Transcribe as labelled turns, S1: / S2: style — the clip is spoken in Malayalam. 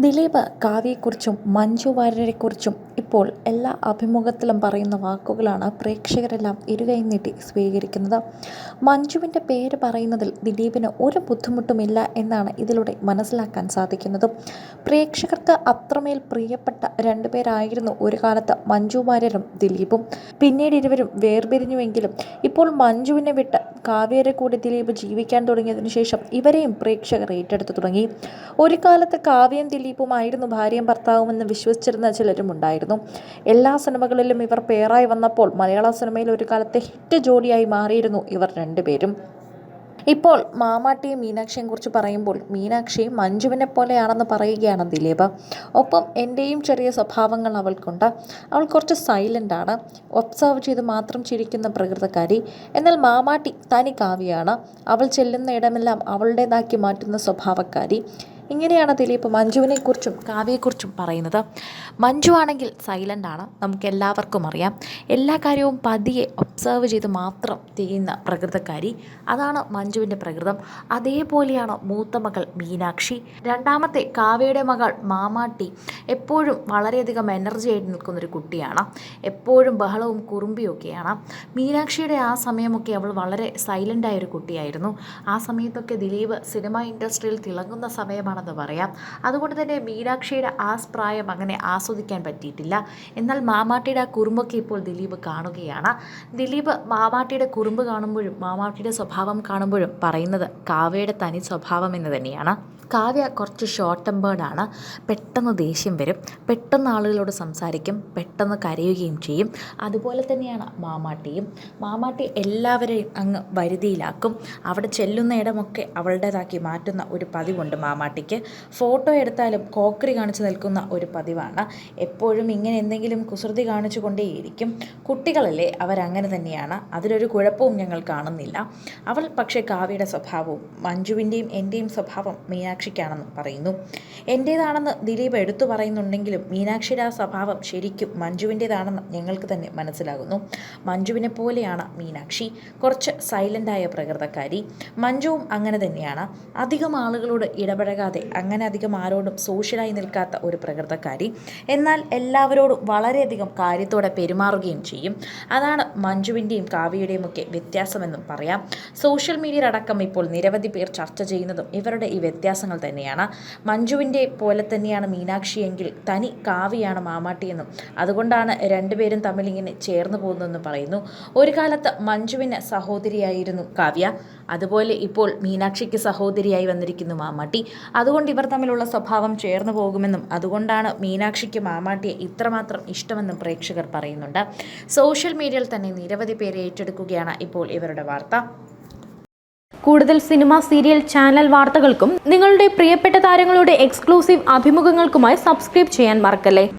S1: ദിലീപ് കാവ്യയെക്കുറിച്ചും മഞ്ജു വാര്യരെക്കുറിച്ചും ഇപ്പോൾ എല്ലാ അഭിമുഖത്തിലും പറയുന്ന വാക്കുകളാണ് പ്രേക്ഷകരെല്ലാം ഇരുകൈ നീട്ടി സ്വീകരിക്കുന്നത്. മഞ്ജുവിന്റെ പേര് പറയുന്നതിൽ ദിലീപിന് ഒരു ബുദ്ധിമുട്ടുമില്ല എന്നാണ് ഇതിലൂടെ മനസ്സിലാക്കാൻ സാധിക്കുന്നത്. പ്രേക്ഷകർക്ക് അത്രമേൽ പ്രിയപ്പെട്ട രണ്ടുപേരായിരുന്നു ഒരു കാലത്ത് മഞ്ജു ദിലീപും. പിന്നീട് ഇരുവരും വേർപിരിഞ്ഞുവെങ്കിലും ഇപ്പോൾ മഞ്ജുവിനെ വിട്ട് കാവ്യരെ കൂടി ദിലീപ് ജീവിക്കാൻ തുടങ്ങിയതിനു ശേഷം ഇവരെയും പ്രേക്ഷകർ ഏറ്റെടുത്തു തുടങ്ങി. ഒരു കാലത്ത് കാവ്യം ദിലീപുമായിരുന്നു ഭാര്യയും ഭർത്താവുമെന്ന് വിശ്വസിച്ചിരുന്ന ചിലരും ഉണ്ടായിരുന്നു എല്ലാ സിനിമകളിലും ഇവർ പേറായി വന്നപ്പോൾ മലയാള സിനിമയിൽ ഒരു കാലത്തെ ഹിറ്റ് ജോഡിയായി മാറിയിരുന്നു ഇവർ രണ്ടുപേരും. ഇപ്പോൾ മാമാട്ടിയും മീനാക്ഷിയെയും കുറിച്ച് പറയുമ്പോൾ മീനാക്ഷി മഞ്ജുവിനെ പോലെയാണെന്ന് പറയുകയാണ് ദിലീപ്. ഒപ്പം എന്റെയും ചെറിയ സ്വഭാവങ്ങൾ അവൾക്കുണ്ട്. അവൾ കുറച്ച് സൈലന്റ് ആണ്. ഒബ്സർവ് ചെയ്ത് മാത്രം ചിരിക്കുന്ന പ്രകൃതക്കാരി. എന്നാൽ മാമാട്ടി തനി കാവ്യാണ് അവൾ ചെല്ലുന്ന ഇടമെല്ലാം അവളുടേതാക്കി മാറ്റുന്ന സ്വഭാവക്കാരി. ഇങ്ങനെയാണ് ദിലീപ് മഞ്ജുവിനെക്കുറിച്ചും കാവ്യയെക്കുറിച്ചും പറയുന്നത്. മഞ്ജു ആണെങ്കിൽ സൈലന്റ് ആണ്. നമുക്ക് എല്ലാവർക്കും അറിയാം. എല്ലാ കാര്യവും പതിയെ ഒബ്സർവ് ചെയ്ത് മാത്രം ചെയ്യുന്ന പ്രകൃതക്കാരി. അതാണ് മഞ്ജുവിന്റെ പ്രകൃതം. അതേപോലെയാണ് മൂത്ത മകൾ മീനാക്ഷി. രണ്ടാമത്തെ കാവ്യയുടെ മകൾ മാമാട്ടി എപ്പോഴും വളരെയധികം എനർജി ആയിട്ട് നിൽക്കുന്നൊരു കുട്ടിയാണ്. എപ്പോഴും ബഹളവും കുറുമ്പിയൊക്കെയാണ് മീനാക്ഷിയുടെ ആ സമയമൊക്കെ അവൾ വളരെ സൈലന്റായൊരു കുട്ടിയായിരുന്നു. ആ സമയത്തൊക്കെ ദിലീപ് സിനിമ ഇൻഡസ്ട്രിയിൽ തിളങ്ങുന്ന സമയമാണെന്ന് പറയാം. അതുകൊണ്ട് തന്നെ മീനാക്ഷിയുടെ ആ പ്രായം അങ്ങനെ ആസ്വദിക്കാൻ പറ്റിയിട്ടില്ല. എന്നാൽ മാമാട്ടിയുടെ ആ കുറുമ്പൊക്കെ ഇപ്പോൾ ദിലീപ് കാണുകയാണ്. ദിലീപ് മാമാട്ടിയുടെ കുറുമ്പ് കാണുമ്പോഴും മാമാട്ടിയുടെ സ്വഭാവം കാണുമ്പോഴും പറയുന്നത് കാവ്യയുടെ തനി സ്വഭാവം എന്ന് തന്നെയാണ്. കാവ്യ കുറച്ച് ഷോർട്ട് ടെമ്പേർഡാണ് പെട്ടെന്ന് ദേഷ്യം വരും. പെട്ടെന്ന് ആളുകളോട് സംസാരിക്കും. പെട്ടെന്ന് കരയുകയും ചെയ്യും. അതുപോലെ തന്നെയാണ് മാമാട്ടിയും. മാമാട്ടി എല്ലാവരെയും അങ്ങ് വരുതിയിലാക്കും. അവിടെ ചെല്ലുന്ന ഇടമൊക്കെ അവളുടേതാക്കി മാറ്റുന്ന ഒരു പതിവുണ്ട് മാമാട്ടിക്ക്. ഫോട്ടോ എടുത്താലും കോക്കറി കാണിച്ചു നിൽക്കുന്ന ഒരു പതിവാണ്. എപ്പോഴും ഇങ്ങനെ എന്തെങ്കിലും കുസൃതി കാണിച്ചു കൊണ്ടേയിരിക്കും കുട്ടികളല്ലേ അവരങ്ങനെ തന്നെയാണ്. അതിലൊരു കുഴപ്പവും ഞങ്ങൾ കാണുന്നില്ല. അവൾ പക്ഷേ കാവ്യയുടെ സ്വഭാവവും മഞ്ജുവിന്റെയും എന്റെയും സ്വഭാവം മീനാക്ഷിക്കാണെന്ന് പറയുന്നു. എന്റേതാണെന്ന് ദിലീപ് എടുത്തു പറയുന്നുണ്ടെങ്കിലും മീനാക്ഷിയുടെ ആ സ്വഭാവം ശരിക്കും മഞ്ജുവിന്റേതാണെന്ന് ഞങ്ങൾക്ക് തന്നെ മനസ്സിലാകുന്നു. മഞ്ജുവിനെ പോലെയാണ് മീനാക്ഷി. കുറച്ച് സൈലന്റായ പ്രകൃതക്കാരി. മഞ്ജുവും അങ്ങനെ തന്നെയാണ്. അധികം ആളുകളോട് ഇടപഴകാതെ അങ്ങനെ അധികം ആരോടും സോഷ്യലായി നിൽക്കാത്ത ഒരു പ്രകൃതക്കാരി. എന്നാൽ എല്ലാവരോടും വളരെയധികം കാര്യത്തോടെ പെരുമാറുകയും ചെയ്യും. അതാണ് മഞ്ജുവിന്റെയും കാവ്യയുടെയും ഒക്കെ വ്യത്യാസമെന്നും പറയാം. സോഷ്യൽ മീഡിയ അടക്കം ഇപ്പോൾ നിരവധി പേർ ചർച്ച ചെയ്യുന്നതും ഇവരുടെ ഈ വ്യത്യാസങ്ങൾ തന്നെയാണ്. മഞ്ജുവിന്റെ പോലെ തന്നെയാണ് മീനാക്ഷിയെങ്കിൽ തനി കാവ്യയാണ് മാമാട്ടിയെന്നും അതുകൊണ്ടാണ് രണ്ടുപേരും തമ്മിൽ ഇങ്ങനെ ചേർന്ന് പോകുന്നതെന്ന് പറയുന്നു. ഒരു കാലത്ത് മഞ്ജുവിന് സഹോദരിയായിരുന്നു കാവ്യ. അതുപോലെ ഇപ്പോൾ മീനാക്ഷിക്ക് സഹോദരിയായി വന്നിരിക്കുന്നു മാമാട്ടി. അതുകൊണ്ട് ഇവർ തമ്മിലുള്ള സ്വഭാവം ചേർന്നു പോകുമെന്നും അതുകൊണ്ടാണ് മീനാക്ഷിക്ക് മാമാട്ടിയെ ഇത്രമാത്രം ഇഷ്ടമെന്നും പ്രേക്ഷകർ പറയുന്നുണ്ട്. സോഷ്യൽ മീഡിയയിൽ തന്നെ നിരവധി പേരെ ഏറ്റെടുക്കുകയാണ് ഇപ്പോൾ ഇവരുടെ വാർത്ത.
S2: കൂടുതൽ സിനിമ സീരിയൽ ചാനൽ വാർത്തകൾക്കും നിങ്ങളുടെ പ്രിയപ്പെട്ട താരങ്ങളുടെ എക്സ്ക്ലൂസീവ് അഭിമുഖങ്ങൾക്കുമായി സബ്സ്ക്രൈബ് ചെയ്യാൻ മറക്കല്ലേ?